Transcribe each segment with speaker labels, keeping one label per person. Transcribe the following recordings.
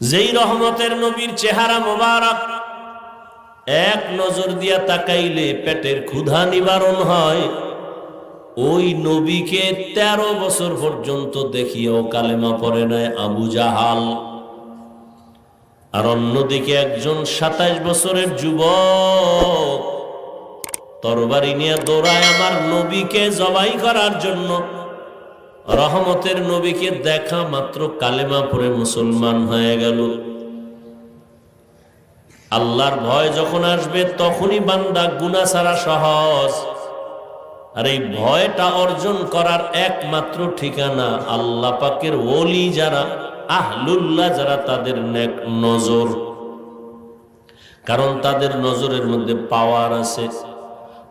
Speaker 1: যেই রহমতের নবীর চেহারা মোবারক, এক নজর দিয়া তাকাইলে পেটের ক্ষুধা নিবারণ হয়। ওই নবীকে তেরো বছর পর্যন্ত দেখিয়েও কালেমা পড়ে নেয় আবু জাহাল। আর অন্যদিকে একজন সাতাইশ বছরের যুবক, তরবারি নিয়ে দৌড়ায় আমার নবীকে জবাই করার জন্য। রহমতের নবীকে দেখা মাত্র কালেমা পড়ে মুসলমান হয়ে গেল। আল্লাহর ভয় যখন আসবে তখনই বান্দা গুনা ছাড়া সহজ। আর এই ভয়টা অর্জন করার একমাত্র ঠিকানা আল্লাহ পাকের ওলি যারা, আহলুল্লাহ যারা তাদের নেক নজর। কারণ তাদের নজরের মধ্যে পাওয়ার আছে।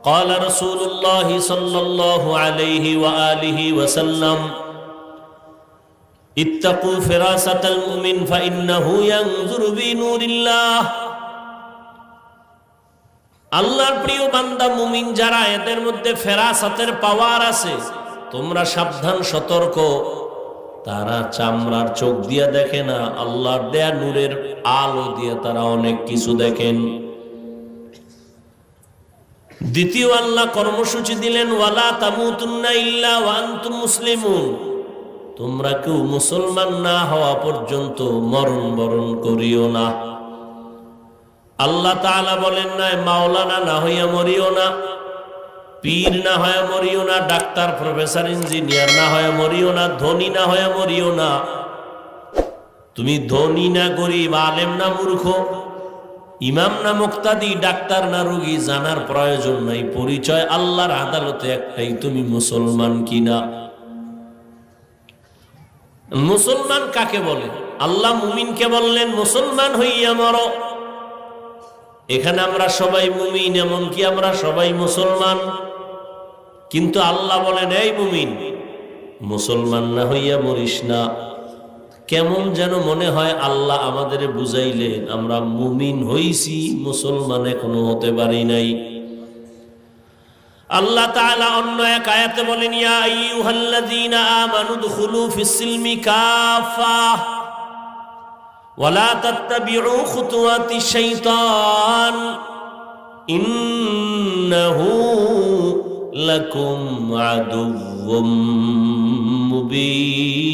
Speaker 1: قال رسول الله صلى الله عليه وآله وسلم اتقوا فراسة المؤمن فإنه ينظر بنور الله আল্লাহর প্রিয় বান্দা মুমিন যারা এদের মধ্যে ফেরাসাতের পাওয়ার আছে তোমরা সাবধান সতর্ক তারা চামড়ার চোখ দিয়ে দেখে না আল্লাহর দেয়া নূরের আলো দিয়ে তারা অনেক কিছু দেখেন দ্বিতীয় আল্লাহ কর্মসূচি দিলেন, ওয়ালা তামুতুন্না ইল্লা ওয়া আনতুম মুসলিমুন। তোমরা কেউ মুসলমান না হওয়া পর্যন্ত মরণ বরণ করিও না। আল্লাহ তাআলা বলেন, না, মাওলানা না হইয়া মরিও না, পীর না হয়ে মরিও না, ডাক্তার, প্রফেসর, ইঞ্জিনিয়ার না হয়ে মরিও না, ধনী না হয়ে মরিও না। তুমি ধনী না গরিব, আলেম না মূর্খ ইমাম না মুক্তাদি, ডাক্তার না রোগী, জানার প্রয়োজন নাই, পরিচয় আল্লাহর আদালতে একটাই, তুমি মুসলমান কিনা? মুসলমান কাকে বলে? আল্লাহ মুমিনকে বললেন, মুসলমান হইয়া মর। এখানে আমরা সবাই মুমিন, এমনকি আমরা সবাই মুসলমান। কিন্তু আল্লাহ বলেন, এই মুমিন, মুসলমান না হইয়া মরিস না। কেমন যেন মনে হয় আল্লাহ আমাদের বুঝাইলেন, আমরা মুমিন হইছি, মুসলমান এখনও হতে পারি নাই। আল্লাহ তাআলা অন্য এক আয়াতে বলেন, ইয়া আইয়ুহাল্লাযীনা আমানু দুখুলু ফিস-সিলমি কাফা ওয়ালা তাত্তাবিউ খুতুওয়াতিশ শাইতান, ইন্নাহু লাকুম আদুউম মুবিন।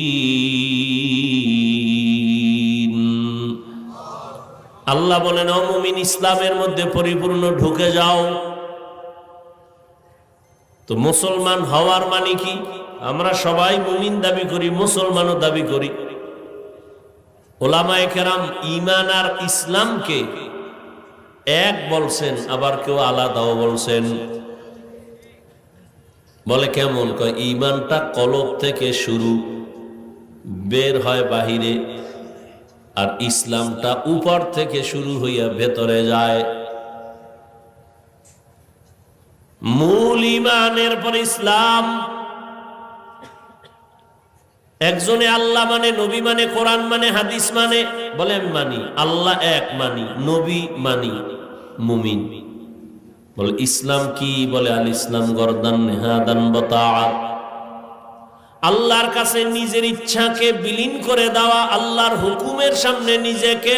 Speaker 1: আল্লাহ বলেন অমুমিন ইসলামের মধ্যে পরিপূর্ণ ঢুকে যাও। তো মুসলমান হওয়ার মানে কি? আমরা সবাই মুমিন দাবি করি, মুসলমানও দাবি করি। ওলামায়ে কেরাম ইমান আর ইসলামকে এক বলছেন, আবার কেউ আলাদাও বলছেন। বলে কেমন? কয় ইমানটা কলব থেকে শুরু, বের হয় বাহিরে। আর ইসলামটা উপর থেকে শুরু হইয়া ভেতরে যায়। মূল ইমানের পর ইসলাম। একজনে আল্লাহ মানে নবী মানে কোরআন মানে হাদিস মানে বলে মানি, আল্লাহ এক মানি, নবী মানি, মুমিন। বলে, ইসলাম কি? বলে আল ইসলাম গরদান নেহাদান বতাআত। আল্লাহর কাছে নিজের ইচ্ছাকে বিলীন করে দেওয়া, আল্লাহর হুকুমের সামনে নিজেকে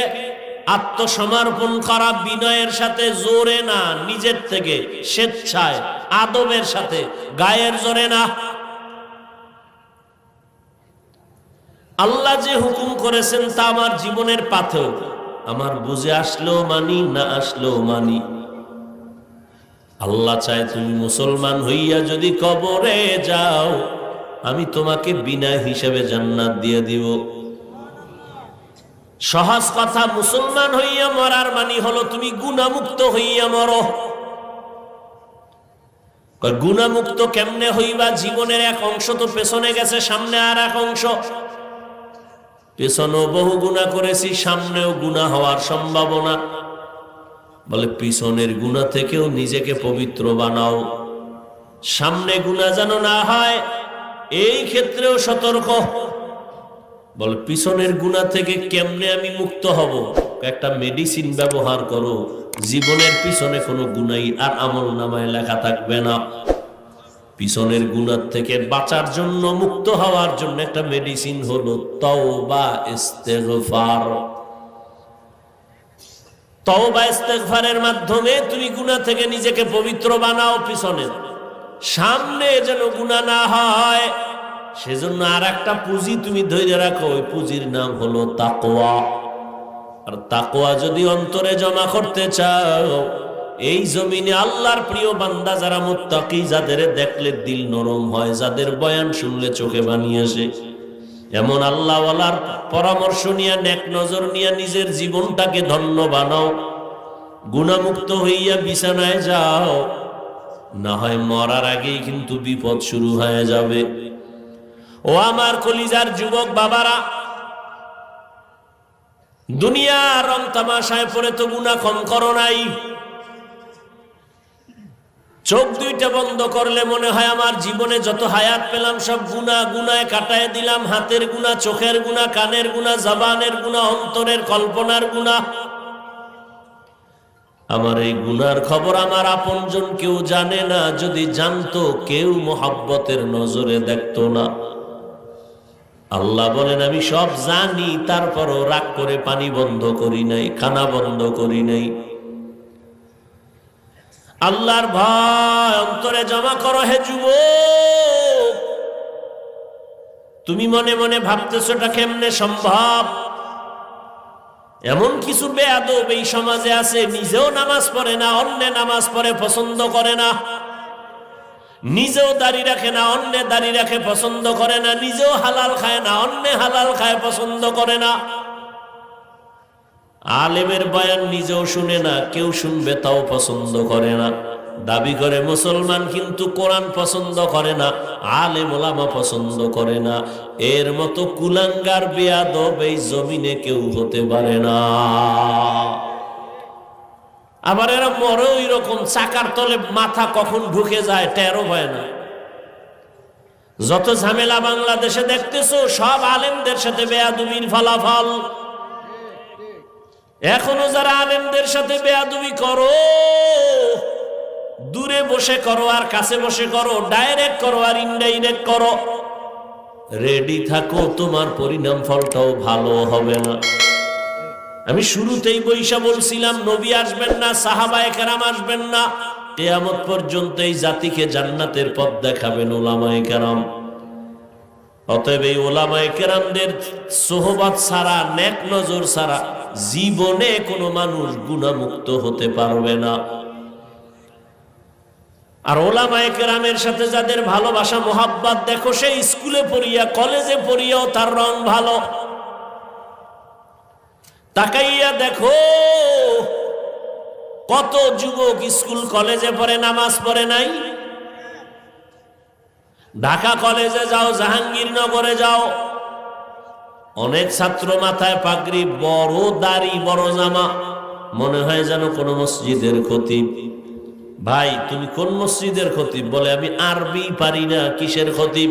Speaker 1: আত্মসমর্পণ করা, বিনয়ের সাথে জোরে না, নিজের থেকে স্বেচ্ছায়, আদবের সাথে, গায়ের জোরে না। আল্লাহ যে হুকুম করেছেন তা আমার জীবনের পাথেও। আমার বুঝে আসলেও মানি, না আসলেও মানি। আল্লাহ চায় তুমি মুসলমান হইয়া যদি কবরে যাও। আমি তোমাকে বিনা হিসাবে জান্নাত দিয়ে দিব। সহজ কথা, মুসলমান হইয়া মরার মানি হলো, তুমি গুণামুক্ত হইয়া মরো। গুণামুক্ত কেমনে হইবা? জীবনের এক অংশ তো পেছনে গেছে, সামনে আর এক অংশ। পেছনেও বহু গুণা করেছি, সামনেও গুণা হওয়ার সম্ভাবনা। বলে, পিছনের গুণা থেকেও নিজেকে পবিত্র বানাও। সামনে গুণা যেন না হয় এই ক্ষেত্রেও সতর্ক। বল, পিছনের গুণা থেকে কেমনে আমি মুক্ত হব? একটা মেডিসিন ব্যবহার করো, জীবনের পিছনে কোনো গুণাই আর আমল নামায় লেখা থাকবে না। পিছনের গুণার থেকে বাঁচার জন্য, মুক্ত হওয়ার জন্য একটা মেডিসিন হলো তওবা, ইস্তেগফার। তওবা, ইস্তেগফারের মাধ্যমে তুমি গুনাহ থেকে নিজেকে পবিত্র বানাও পিছনে সামনে যেন গুনাহ না হয়, সেজন্য আর একটা পুঁজি তুমি ধরে রাখো, ওই পুঁজির নাম হলো তাকোয়া আর তাকওয়া যদি অন্তরে জমা করতে চাও, এই জমিনে আল্লাহর প্রিয় বান্দা যারা মুত্তাকি, যাদের দেখলে দিল নরম হয়, যাদের বয়ান শুনলে চোখে বানিয়ে আসে। এমন আল্লাহওয়ালার পরামর্শ নিয়ে, নেক নজর নিয়ে নিজের জীবনটাকে ধন্য বানাও। গুণামুক্ত হইয়া বিছানায় যাও। না হয় মরার আগেই কিন্তু বিপদ শুরু হয়ে যাবে। ও আমার কলিজার যুবক বাবারা দুনিয়া রং তামাশায় পড়ে তো গুণা কম করো নাই। চোখ দুইটা বন্ধ করলে মনে হয় আমার জীবনে যত হায়াত পেলাম সব গুণা গুনায় কাটায় দিলাম, হাতের গুণা, চোখের গুণা, কানের গুণা, জবানের গুণা, অন্তরের কল্পনার গুণা। আমার এই গুনার খবর আমার আপনজন কেউ জানে না, যদি জানতো কেউ মোহাব্বতের নজরে দেখতো না। আল্লাহ বলেন, আমি সব জানি, তারপরও রাগ করে পানি বন্ধ করি নাই, খানা বন্ধ করি নাই। আল্লাহর ভয়, অন্তরে জমা করো হে যুব তুমি মনে মনে ভাবতেছো এটা কেমনে সম্ভব? এমন কিছু বেয়াদব এই সমাজে আছে, নিজেও নামাজ পড়ে না, অন্য নামাজ পড়ে, পছন্দ করে না। নিজেও দাড়ি রাখে না, অন্য দাড়ি রাখে, পছন্দ করে না। নিজেও হালাল খায় না, অন্য হালাল খায়, পছন্দ করে না। আলেমের বয়ান নিজেও শুনে না, কেউ শুনবে তাও পছন্দ করে না। দাবি করে, মুসলমান কিন্তু কোরআন পছন্দ করে না, আলেম ওলামা পছন্দ করে না। এর মতো কুলাঙ্গার, বেয়াদব এই জমিনে কেউ হতে পারে না। আবার এরা মরে ওই রকম চাকার তলে মাথা কখন ঢুকে যায় টেরো হয় না। যত ঝামেলা বাংলাদেশে দেখতেছো, সব আলেমদের সাথে বেয়াদুবির ফলাফল। এখনও যারা আলেমদের সাথে বেয়াদুবি করো দূরে বসে করো আর কাছে বসে করো ডাইরেক্ট করো আর ইনডাইরেক্ট করো। রেডি থাকো, তোমার পরিণাম ফলটাও ভালো হবে না। আমি শুরুতেই বৈশা বলছিলাম, নবী আসবেন না সাহাবায়ে কেরাম আসবেন না। কেয়ামত পর্যন্ত এই জাতিকে জান্নাতের পথ দেখাবেন ওলামায়ে কেরাম অতএব এই ওলামায়ে কেরামদের সোহবাদ ছাড়া, নেক নজর ছাড়া জীবনে কোনো মানুষ গুণামুক্ত হতে পারবে না। আর ওলামায়ে কেরামের সাথে যাদের ভালোবাসা, মোহাব্বত, দেখো সে স্কুলে পড়িয়া, কলেজে পড়িয়াও তার রং ভালো। তাকাইয়া দেখো, কত যুবক স্কুল, কলেজে পড়ে, নামাজ পড়ে নাই? ঢাকা কলেজে যাও, জাহাঙ্গীরনগরে যাও। অনেক ছাত্র মাথায় পাগড়ি, বড় দাড়ি, বড় জামা, মনে হয় যেন কোন মসজিদের খতিব। ভাই, তুমি কোন মসজিদের খতিব? বলে, আমি আরবি পারি না, কিসের খতিব?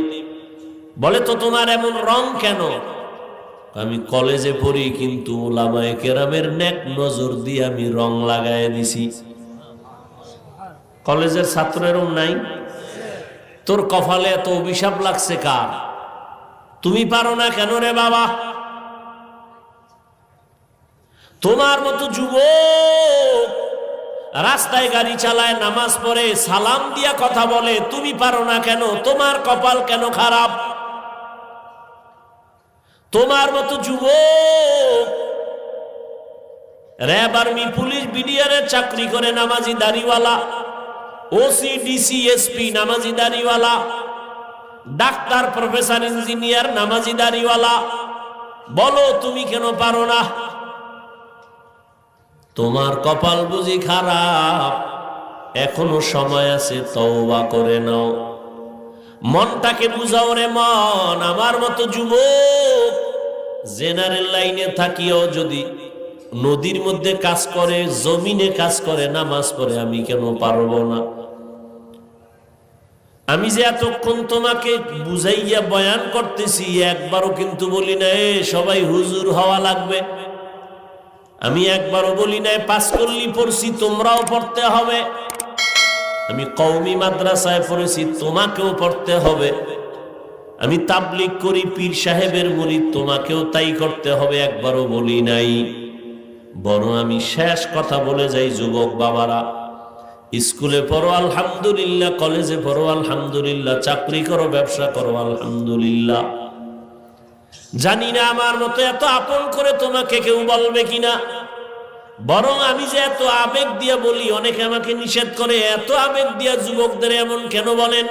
Speaker 1: বলে, তো তোমার এমন রং কেন? আমি কলেজে পড়ি, কিন্তু ওলামায়ে কেরামের নেক নজর দিয়ে আমি রং লাগায় দিছি। কলেজের ছাত্রেরও নাই। তোর কপালে এত অভিশাপ লাগছে কার? তুমি পারো না কেন রে বাবা? তোমার মতো যুবক রাস্তায় গাড়ি চালায়, নামাজ পড়ে, সালাম দিয়া কথা বলে, তুমি পারো না কেন? তোমার কপাল কেন খারাপ? তোমার মতো যুবক। র্যাব আর্মি, পুলিশ, বিডিআরের চাকরি করে নামাজি দাড়িওয়ালা ওসি ডিসি এসপি, নামাজি দাড়িওয়ালা, ডাক্তার, প্রফেসর, ইঞ্জিনিয়ার, নামাজি দাড়িওয়ালা। বলো, তুমি কেন পারো না? তোমার কপাল বুঝি খারাপ? এখনও সময় আছে, তওবা করে নাও। মনটাকে বুঝাও রে মন, আমার মতো যুবক। জেনারেল লাইনে থাকিও যদি নদীর মধ্যে কাজ করে, জমিনে কাজ করে, নামাজ পড়ে, আমি কেন পারব না? আমি যে এতক্ষণ তোমাকে বুঝাইয়া বয়ান করতেছি, একবারও কিন্তু বলি না, এ, সবাই হুজুর হওয়া লাগবে। আমি একবারও বলি নাই, পাস করলি পড়ছি, তোমরাও পড়তে হবে। আমি কৌমি মাদ্রাসায় পড়েছি, তোমাকেও পড়তে হবে। আমি তাবলিক করি, পীর সাহেবের মুড়ি, তোমাকেও তাই করতে হবে, একবারও বলি নাই। বড় আমি শেষ কথা বলে যাই, যুবক বাবারা। স্কুলে পড়ো, আলহামদুলিল্লাহ। কলেজে পড়ো, আলহামদুলিল্লাহ। চাকরি করো, ব্যবসা করো, আলহামদুলিল্লাহ। জানি না আমার মতো এত আপন করে তোমাকে কেউ বলবে কিনা। বরং আমি যে এত আবেগ দিয়ে বলি, অনেকে আমাকে নিষেধ করে, এত আবেগ দিয়া যুবকদের এমন কেন বলেন?